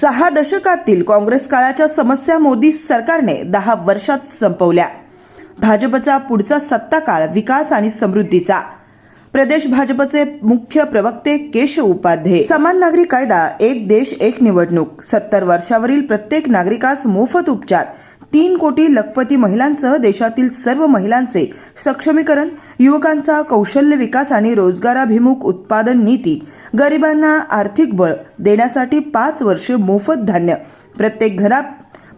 सहा दशकातील काँग्रेस काळाच्या समस्या मोदी सरकारने दहा वर्षात संपवल्या. भाजपचा पुढचा सत्ता काळ विकास आणि समृद्धीचा. प्रदेश भाजपचे मुख्य प्रवक्ते केशव उपाध्ये. समान नागरी कायदा एक देश एक निवडणूक. सत्तर वर्षावरील प्रत्येक नागरिकास मोफत उपचार. तीन कोटी लखपती महिलांसह देशातील सर्व महिलांचे सक्षमीकरण युवकांचा कौशल्य विकास आणि रोजगाराभिमुख उत्पादन नीती गरिबांना आर्थिक बळ देण्यासाठी पाच वर्ष मोफत धान्य प्रत्येक घरात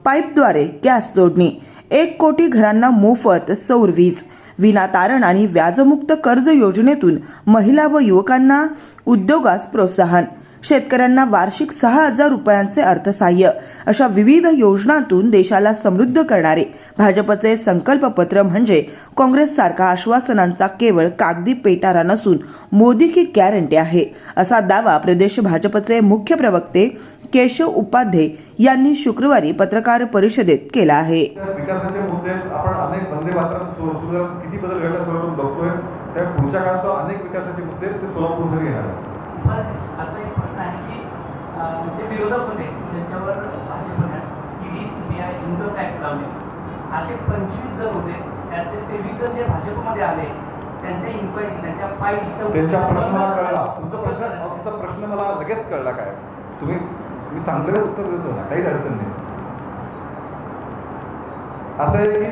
पाईपद्वारे गॅस जोडणी एक कोटी घरांना मोफत सौर वीज विना तारण आणि व्याजमुक्त कर्ज योजनेतून महिला व युवकांना उद्योगास प्रोत्साहन शेतकऱ्यांना वार्षिक सहा हजार रुपयांचे अर्थसहाय्य अशा विविध योजनांतून देशाला समृद्ध करणारे भाजपचे संकल्पपत्र म्हणजे काँग्रेस सारखा आश्वासनांचा केवळ कागदी पेटारा नसून मोदी की गॅरंटी आहे असा दावा प्रदेश भाजपचे मुख्य प्रवक्ते केशव उपाध्ये यांनी शुक्रवारी पत्रकार परिषदेत केला आहे. विकासाच्या मुद्द्यात आपण अनेक वंदे किती बदल घडला बघतोय. त्या पुढच्या काळात अनेक मुद्दे आहेत, ते सोलापूरसाठी येणार आहेत. पण असा एक प्रश्न आहे की अं, जे विरोधक होते ज्यांच्यावर भाजपने ईडी सीबीआय इन्कम टॅक्स लावले असे पंचवीस जर होते. त्यातले तेवीस जर जे भाजपमध्ये आले त्यांच्या इन्क्वायरी त्यांच्या फाईल त्यांच्या प्रश्न मला कळला. तुमचा प्रश्न तुमचा प्रश्न मला लगेच कळला काय? तुम्ही मी सांगलं उत्तर देतो ना काहीच अडचण नाही. असं आहे की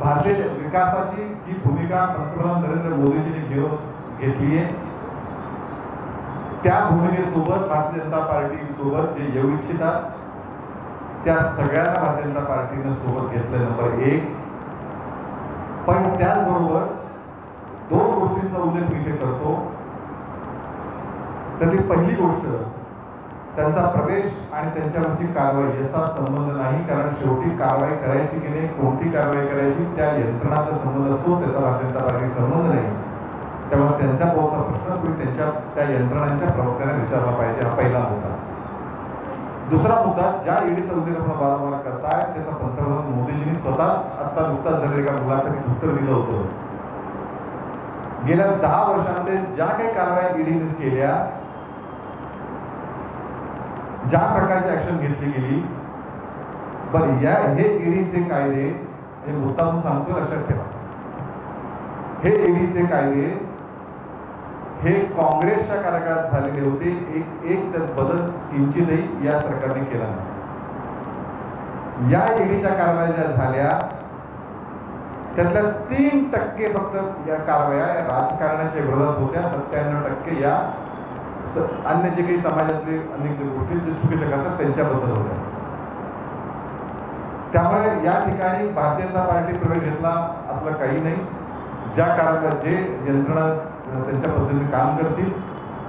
भारतीय विकासाची जी भूमिका पंतप्रधान नरेंद्र मोदीजींनी घेऊन घेतली आहे त्या भूमिकेसोबत भारतीय जनता पार्टी सोबत जे येऊ इच्छितात त्या सगळ्यांना भारतीय जनता पार्टीनं सोबत घेतलं नंबर एक. पण त्याचबरोबर दोन गोष्टींचा उल्लेख मी इथे करतो. तर ती पहिली गोष्ट त्यांचा प्रवेश आणि त्यांच्यावरची कारवाई याचा संबंध नाही कारण शेवटी कारवाई करायची की नाही कोणती कारवाई करायची त्या यंत्रणाचा संबंध असतो त्याचा भारतीय जनता पार्टी संबंध नाही. त्यामुळे त्यांचा पोहोचा प्रश्न तुम्ही त्यांच्या त्या यंत्रणांच्या प्रवक्त्यांना विचारला पाहिजे हा पहिला होता दुसरा मुद्दा ज्या ईडीचा उल्लेख आपण वारंवार करताय त्याचा पंतप्रधान मोदीजींनी स्वतःच आता नुकताच झालेल्या एका मुलाखतीत उत्तर दिलं होतं. गेल्या दहा वर्षामध्ये ज्या काही कारवाई ईडीने केल्या ज्या प्रकारची ऍक्शन घेतली गेली बरं या हे ईडीचे कायदे हे मुद्दाम सांगतो लक्षात ठेवा. हे ईडीचे कायदे हे काँग्रेसच्या कार्यकाळात झालेले होते. एक एक त्यात बदल किंचितही या सरकारने केला नाही. या ईडीच्या कारवाया ज्या झाल्या त्यातल्या तीन टक्के फक्त या कारवाया या राजकारणाच्या विरोधात होत्या. सत्त्याण्णव टक्के या स- अन्य जे काही समाजातले अनेक जे गोष्टी जे चुकीच्या करतात त्यांच्याबद्दल होत्या. त्यामुळे या ठिकाणी भारतीय जनता पार्टी प्रवेश घेतला असलं काही नाही. ज्या कारण जे यंत्रणा त्यांच्या पद्धतीने काम करतील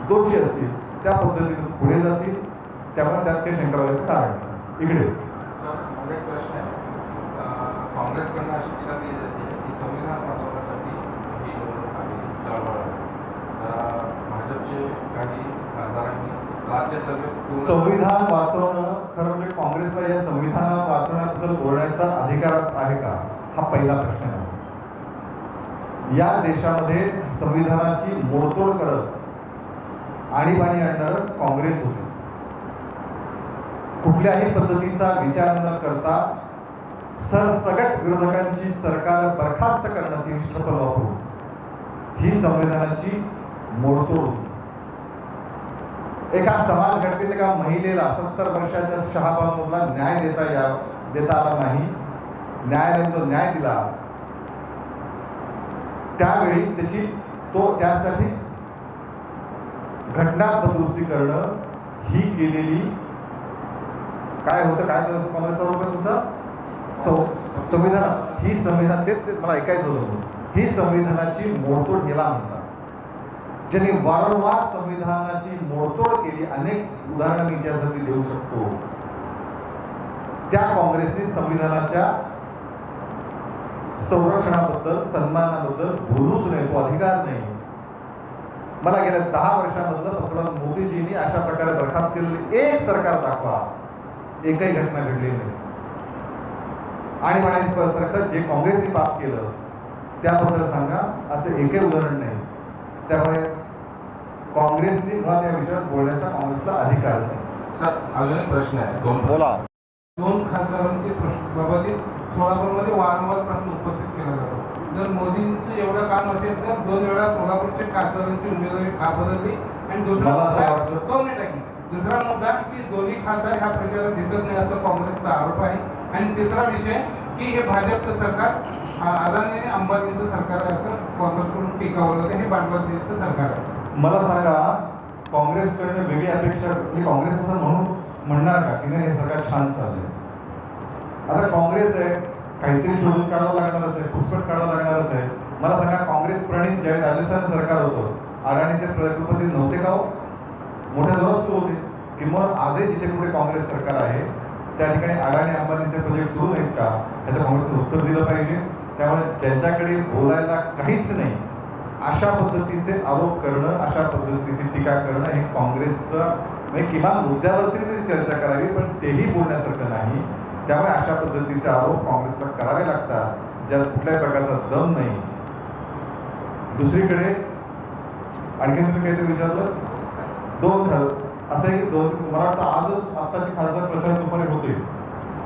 दोषी असतील त्या पद्धतीने पुढे जातील त्यामुळे त्यात काही शंका बाळगायचं कारण. इकडे काँग्रेसकडनं अशी टीका केली जाते की संविधान वाचवण्यासाठी ही निवडणूक आहे चळवळ आहे. तर भाजपचे काही खासदारांनी राज्यसभेत पूर्ण- संविधान वाचवणं खरं म्हणजे काँग्रेसला या संविधान वाचवण्याबद्दल बोलण्याचा अधिकार आहे का हा पहिला प्रश्न आहे या देशामध्ये संविधानाची मोडतोड करत आणीबाणी आणणारं काँग्रेस होतं. कुठल्याही पद्धतीचा विचार न करता सरसगट विरोधकांची सरकार बरखास्त करण्यातील ती छपल वापरून ही संविधानाची मोडतोड होती. एका समाज घटनेत एका महिलेला सत्तर वर्षाच्या शहाबानूला न्याय देता या देता आला नाही. न्यायालयाने जो न्याय दिला. त्यावेळी त्याची तो त्यासाठी घटना दुरुस्ती करणं ही केलेली काय होतं काय तो काँग्रेसचा रूप तुमचा? संविधान. ही संविधान तेच ते मला ऐकायचं होतं ही संविधानाची मोडतोड ह्याला म्हणतात. ज्यांनी वारंवार संविधानाची मोडतोड केली अनेक उदाहरणं मी इतिहासातली देऊ शकतो. त्या काँग्रेसने संविधानाच्या संरक्षणाबद्दल सन्मानाबद्दल बोलूच नाही तो अधिकार नाही. मला गेल्या दहा वर्षामधलं पंतप्रधान मोदीजींनी अशा प्रकारे बरखास्त केलेली एक सरकार दाखवा. एकही घटना घडलेली नाही. आणि सारखं जे काँग्रेसने पाप केलं त्याबद्दल सांगा असं एकही उदाहरण नाही. त्यामुळे काँग्रेसने मुळात या विषयावर बोलण्याचा काँग्रेसला अधिकारच नाही. अजून एक प्रश्न आहे. दोन बोला. दोन खासदारांचे प्रश्न बाबतीत सोलापूरमध्ये वारंवार प्रश्न उपस्थित केला जातो. जर मोदींचं एवढं काम असेल तर दोन वेळा सोलापूरच्या खासदारांची उमेदवारी का बदलली आणि दुसरा दोन ऐका. दुसरा मुद्दा की दोन्ही खासदार ह्या प्रचारात दिसत नाही असं काँग्रेसचा आरोप आहे. आणि तिसरा विषय की हे भाजपचं सरकार अदानी आणि अंबानीचं सरकार आहे असं काँग्रेसकडून टीकावलं जातं हे भांडवलचं सरकार आहे. मला सांगा काँग्रेसकडनं वेगळी अपेक्षा म्हणजे काँग्रेस असं म्हणून म्हणणार का की नाही हे सरकार छान चाललंय? आता काँग्रेस आहे काहीतरी शोधून काढावं लागणारच आहे पुस्तक काढावं लागणारच आहे. मला सांगा काँग्रेस प्रणित ज्यावेळी राजस्थान सरकार होतं अडाणीचे प्रकल्पती नव्हते का हो? मोठ्या जोरात सुरू होते. किंवा आजही जिथे कुठे काँग्रेस सरकार आहे त्या ठिकाणी अडाणी अंबानीचे प्रोजेक्ट सुरू आहेत का? याचं काँग्रेसनं उत्तर दिलं पाहिजे. त्यामुळे ज्यांच्याकडे बोलायला काहीच नाही अशा पद्धतीचे आरोप करणं अशा पद्धतीची टीका करणं हे काँग्रेसचं म्हणजे किमान मुद्द्यावरती तरी चर्चा करावी पण तेही बोलण्यासारखं नाही. त्यामुळे अशा पद्धतीचे आरोप काँग्रेसला करावे लागतात ज्यात कुठल्याही प्रकारचा दम नाही. दुसरीकडे आणखी तुम्ही काहीतरी विचारलं? दोन खास असं आहे की दोन मला वाटतं आजच आत्ताचे खासदार प्रचार दुपारी होते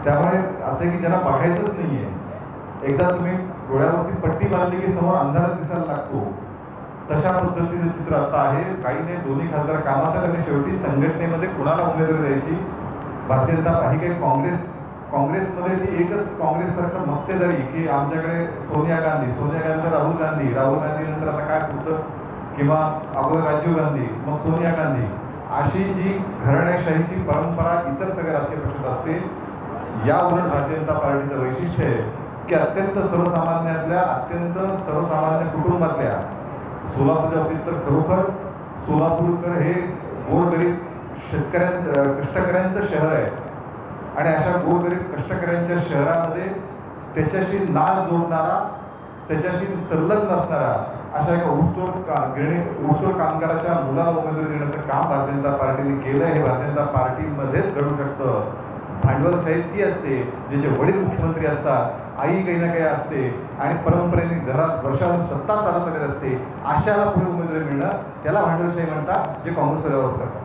त्यामुळे असं आहे की ज्यांना बघायचंच नाहीये. एकदा तुम्ही डोळ्यावरती पट्टी बांधली की समोर अंधारात दिसायला लागतो. तशा पद्धतीचं चित्र आता आहे. काही नाही दोन्ही खासदार कामात आहेत आणि शेवटी संघटनेमध्ये कुणाला उमेदवारी द्यायची? भारतीय जनता पार्टी काही काँग्रेस काँग्रेसमध्ये ती एकच काँग्रेससारखं मक्तेदारी की आमच्याकडे सोनिया गांधी सोनिया गांधी राहुल गांधी राहुल गांधी नंतर आता काय पुढचं? किंवा अगोदर राजीव गांधी मग सोनिया गांधी. अशी जी घराण्याशाहीची परंपरा इतर सगळ्या राजकीय पक्षात असते या उलट भारतीय जनता पार्टीचं वैशिष्ट्य आहे की अत्यंत सर्वसामान्यातल्या अत्यंत सर्वसामान्य कुटुंबातल्या सोलापूरच्या बाबतीत तर खरोखर सोलापूरकर हे गोरगरीब शेतकऱ्यां कष्टकऱ्यांचं शहर आहे. आणि अशा गोरगरीब कष्टकऱ्यांच्या शहरामध्ये त्याच्याशी नाळ जोडणारा त्याच्याशी संलग्न असणारा अशा एका ऊसतोड का गिरणी ऊसतोड कामगाराच्या मुलाला उमेदवारी देण्याचं काम भारतीय जनता पार्टीने केलं हे भारतीय जनता पार्टीमध्येच घडू शकतं. भांडवलशाही ती असते ज्याचे वडील मुख्यमंत्री असतात आई काही ना काही असते आणि परंपरेने घरात वर्षावर सत्ता चालत आलेली असते अशाला पुढे उमेदवारी मिळणं त्याला भांडवलशाही म्हणतात जे काँग्रेसवाले करतात